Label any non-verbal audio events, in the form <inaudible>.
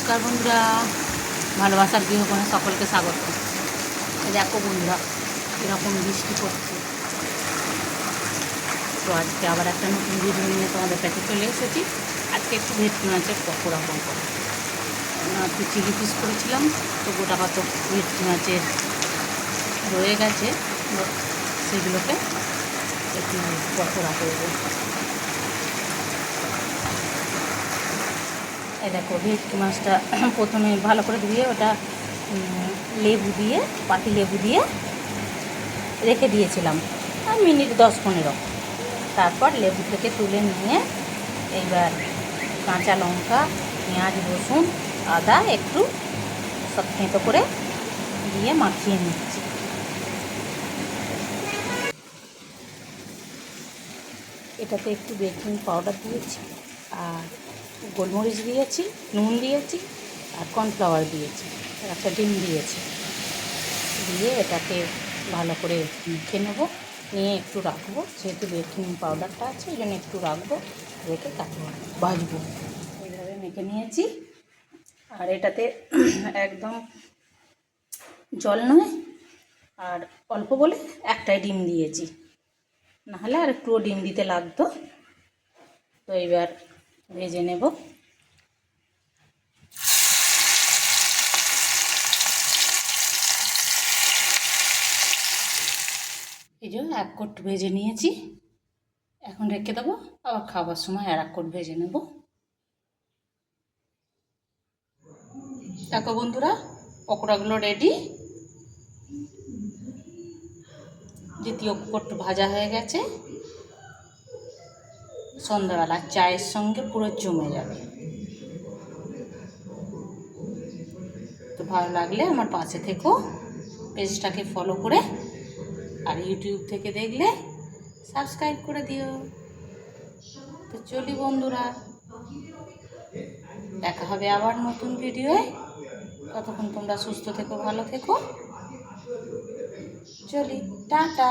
নমস্কার বন্ধুরা, ভালোবাসার গৃহকোণে সকলকে স্বাগত। দেখো বন্ধুরা এরকম বৃষ্টি পড়ছে। তো আজকে আবার একটা নতুন ভিডিও নিয়ে তোমাদের কাছে চলে এসেছি। আজকে একটু ভেটকি মাছের পকোড়া করব একটু চিলি পিস করেছিলাম, তো গোটা কত ভেটকি মাছের রয়ে গেছে। সেগুলোকে একটু পকোড়া করব। এই দেখো, ভেটকি মাছটা <clears throat> প্রথমে ভালো করে ধুয়ে ওটা লেবু দিয়ে, পাতি লেবু দিয়ে রেখে দিয়েছিলাম। মিনিট দশ পনেরো। তারপর লেবু থেকে তুলে নিয়ে এইবার কাঁচা লঙ্কা, পেঁয়াজ, রসুন, আদা একটু সব থেঁতো করে দিয়ে মাখিয়ে নিচ্ছি। এটাতে একটু বেকিং পাউডার দিয়েছি। আর গোলমরিচ দিয়েছি, নুন দিয়েছি আর কর্নফ্লাওয়ার দিয়েছি। একটা ডিম দিয়েছি। দিয়ে এটাকে ভালো করে মেখে নেব। নিয়ে একটু রাখব, যেহেতু বেকিং পাউডারটা আছে ওই জন্য একটু রাখব, রেখে তাকে ভাজবো। এইভাবে মেখে নিয়েছি। আর এটাতে একদম জল নয়, আর অল্প বলে একটাই ডিম দিয়েছি। নাহলে আর একটুও ডিম দিতে লাগতো। তো এবার ভেজে নেব। এই যে এক কোট ভেজে নিয়েছি। এখন রেখে দেবো, আবার খাবার সময় আর এক কোট ভেজে নেব। দেখো বন্ধুরা, পকোড়াগুলো রেডি দ্বিতীয় কোট ভাজা হয়ে গেছে। সন্ধ্যাবেলা চায়ের সঙ্গে পুরো জমে যাবে। তো ভালো লাগলে আমার পাশে থেকো, পেজটাকে ফলো করে, আর ইউটিউব থেকে দেখলে সাবস্ক্রাইব করে দিও। তো চলি বন্ধুরা, দেখা হবে আবার নতুন ভিডিওয়ে ততক্ষণ তোমরা সুস্থ থেকো, ভালো থেকো। চলি, টাটা।